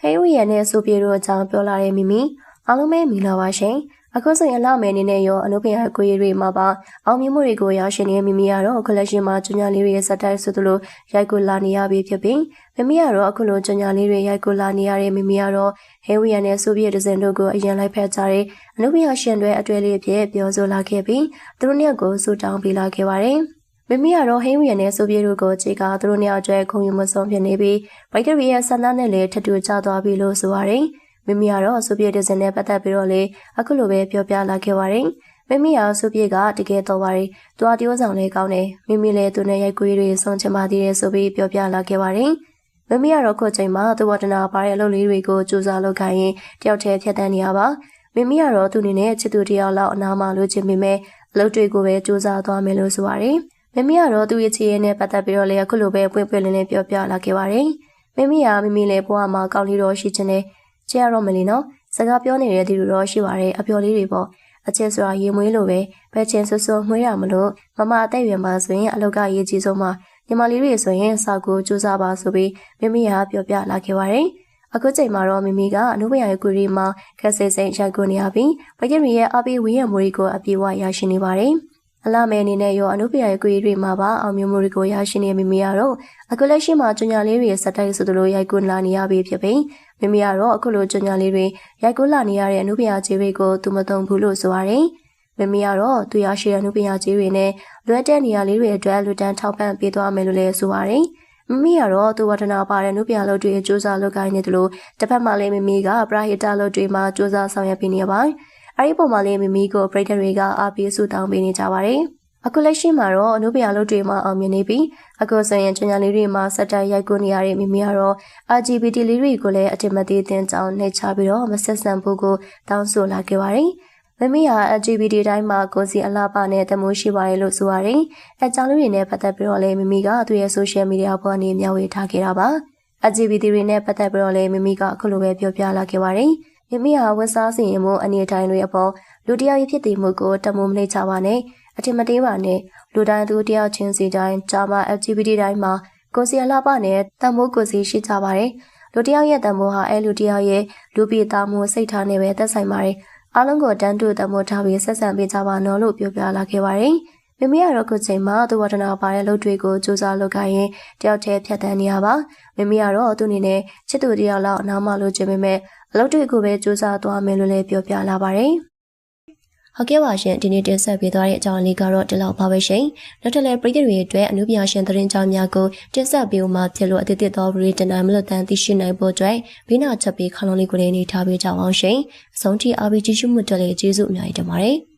ဟေးဝီရနဲ့ဆိုပြေတို့အကြောင်းပြောလာတဲ့မိမိအားလုံးပဲမင်္ဂလာပါရှင်အခုဆိုရင်အလှမယ်အနေနဲ့ရောအနုပညာကိုရည်တွေမှာပါအောင်မြင်မှုတွေကိုရရှိနေတဲ့မိမိကတော့ collection မှာကျွညာလေးတွေရဲ့စက်တိုက်ဆိုသလိုရိုက်ကူလာနေရပြီဖြစ်ပြီးမိမိကတော့အခုလိုကျွညာလေးတွေရိုက်ကူလာနေရတဲ့မိမိကတော့ဟဲဝီယန်နဲ့ဆိုဗီယက်ဒဇင်တို့ကိုအရင်လိုက်ဖက်ကြတဲ့အနုပညာရှင်တွေအတွဲလေးအဖြစ်ပြောဆိုလာခဲ့ပြီးသူတို့နှစ်ကိုစူတောင်းပေးလာခဲ့ပါတယ် မိမိကတော့ဟိန်းဝီယန်နဲ့ဆိုဗီယက်တို့ကိုခြေကသူတို့နှစ်ယောက်ကျွဲခုံယူမဆုံးဖြစ်နေပြီးဘိုက်တရီရဲ့ဆန္ဒနဲ့လည်းထထူကျသွားပြီလို့ဆိုပါတယ်။မိမိကတော့ဆိုဗီယက်ဒဇင်နဲ့ပတ်သက်ပြီးတော့လေအခုလိုပဲပြောပြလာခဲ့ပါတယ်။မိမိရောဆိုဗီယက်ကတကယ်တော့ပါတယ်။သူအတိုးဆောင်လေးကောင်းတယ်။မိမိလည်းသူနဲ့ရိုက်ကွေးတွေဆုံးချင်ပါသေးတယ်ဆိုပြီးပြောပြလာခဲ့ပါတယ်။မိမိကတော့ခုချိန်မှာသူဝတ္တနာပါတဲ့အလုပ်လေးတွေကိုစူးစမ်းလုပ်ခိုင်းရင်တယောက်တည်းဖြတ်တန်းနေရပါ။မိမိကတော့သူအနေနဲ့ချစ်သူတယောက်လောက်အနားမှာလိုချင်ပေမဲ့အလုပ်တွေကိုပဲစူးစမ်းသွားမယ်လို့ဆိုပါတယ်။ မိမိကတော့သူ့ရဲ့ချစ်ရဲ့နဲ့ပတ်သက်ပြီးတော့လည်းအခုလိုပဲပွင့်ပွင့်လင်းလင်းပြောပြလာခဲ့ပါတယ်။မိမိကမိမိလည်းဘဝမှာကောင်းလေးတော့ရှိချင်တယ်။ကြည့်ရတော့မလီနော်။စကားပြောနေတဲ့သူတို့တော့ရှိပါတယ်အပျော်လေးတွေပေါ့။အချစ်ဆိုတာရေမွေးလိုပဲဘယ်ချင်းဆွဆွမွေးရမလို့မမအသက်ရွယ်မှာဆိုရင်အလောက်ကရေးကြီးဆုံးမှာညီမလေးတွေဆိုရင်စာကိုစူးစမ်းပါဆိုပြီးမိမိကပြောပြလာခဲ့ပါတယ်။အခုချိန်မှာတော့မိမိကအနုပညာရေးကူရီမှာခက်ဆဲဆဲရိုက်ကူနေရပြီးဘကျရီရဲ့အပိဝေးရမူရီကိုအပြေဝရရှိနေပါတယ်။ အလမဲအနေနဲ့ရောအနုပညာရေးကွေးတွေမှာပါအောင်မြင်မှုတွေကိုရရှိနေမိမိရတော့အခုလက်ရှိမှာကြညာလေးတွေရဲ့စက်တိုက်ဆိုသလိုရိုက်ကူးလာနေရပြီဖြစ်ပြီးမိမိကတော့အခုလိုကြညာလေးတွေရိုက်ကူးလာနေရတဲ့အနုပညာကြီးတွေကိုသူမသုံးဘူးလို့ဆိုရတယ်မိမိကတော့သူရရှိတဲ့အနုပညာကြီးတွေနဲ့လွယ်တဲ့နေရာလေးတွေအတွက်လူတန်းထောက်ပံ့ပေးသွားမယ်လို့လည်းဆိုရတယ်မမီကတော့သူဝတ္တနာပါတဲ့နုပြလုပ်တွေစူးစမ်းလုပ်ကိုင်းနေတယ်လို့တစ်ဖက်မှာလည်းမမီကပရာဟိတလုပ်တွေမှာစူးစမ်းဆောင်ရွက်ပေးနေပါတယ် အဲ့ဒီပုံမှာလေးမမီကိုပရိသတ်တွေကအားပေးဆုတောင်းပေးနေကြပါတယ်။အခုလက်ရှိမှာတော့အနုပညာလုပ်တွေမှာအောင်မြင်နေပြီးအခုဆိုရင်ချင်ညာလေးတွေမှာစက်တိုက်ရိုက်ကူးနေရတဲ့မမီကတော့ LGBT လေးတွေကိုလည်းအထင်မသေးတင်ကြောင်းနှိပ်ချပြီးတော့မဆက်ဆံဖို့ကိုတောင်းဆိုလာခဲ့ပါတယ်။မမီဟာ LGBT တိုင်းမှာကိုစီအလားပါနဲ့တမိုးရှိပါတယ်လို့ဆိုပါတယ်။အဲကြောင့်လူတွေနဲ့ပတ်သက်ပြီးတော့လည်းမမီကသူ့ရဲ့ social media ပေါ်ကနေမျှဝေထားခဲ့တာပါ။ LGBT တွေနဲ့ပတ်သက်ပြီးတော့လည်းမမီကအခုလိုပဲပြောပြလာခဲ့ပါတယ်။ မိမိဟာဝတ်စားစီရင်မှုအနေတိုင်းတွေအပေါ်လူတယောက်ရဲ့ဖြစ်တည်မှုကိုတမိုးမနှိမ့်ချပါနဲ့အထင်မသေးပါနဲ့လူတိုင်းသူတယောက်ချင်းစီတိုင်းဂျာမာ LGBT တိုင်းမှာကိုစီအလှပနဲ့တမိုးကိုစီရှိကြပါတယ်လူတယောက်ရဲ့တမိုးဟာအဲလူတယောက်ရဲ့လူပြေသားမှုစိတ်ထားနဲ့ပဲသက်ဆိုင်ပါတယ်အားလုံးကိုတန်းတူတမိုးထားပြီးဆက်ဆံပေးကြပါနော်လို့ပြောပြလာခဲ့ပါတယ် မိမိကတော့ခုချိန်မှာသူဝတ္တနာပါတဲ့လုပ်တွေကိုစူးစမ်းလုပ်ခိုင်းရင်တယောက်တည်းဖြတ်တန်းနေရပါမိမိကတော့သူ့အနေနဲ့ချစ်သူတယောက်လောက်အနားမလို့ခြင်းပေမဲ့အလုပ်တွေကိုပဲစူးစမ်းသွားမယ်လို့လည်းပြောပြလာပါတယ်ဟုတ်ကဲ့ပါရှင်ဒီနေ့တင်ဆက်ပေးသွားတဲ့အကြောင်းလေးကတော့ဒီလောက်ပါပဲရှင်နောက်ထပ်လည်းပရိသတ်တွေအတွက်အမှုပြရှင်သတင်းကြောင်းများကိုတင်ဆက်ပေးဦးမှာဖြစ်လို့အသစ်သစ်သောဗရီတနိုင်မလို့တန်သိရှိနိုင်ဖို့အတွက်ဘိနာချက်ပေးခလုံးလေးကိုလည်းနေထားပေးကြအောင်ရှင်အဆုံးထိ RPG ရှုမှုတက်လေးကျေးဇူးအများကြီးတင်ပါတယ်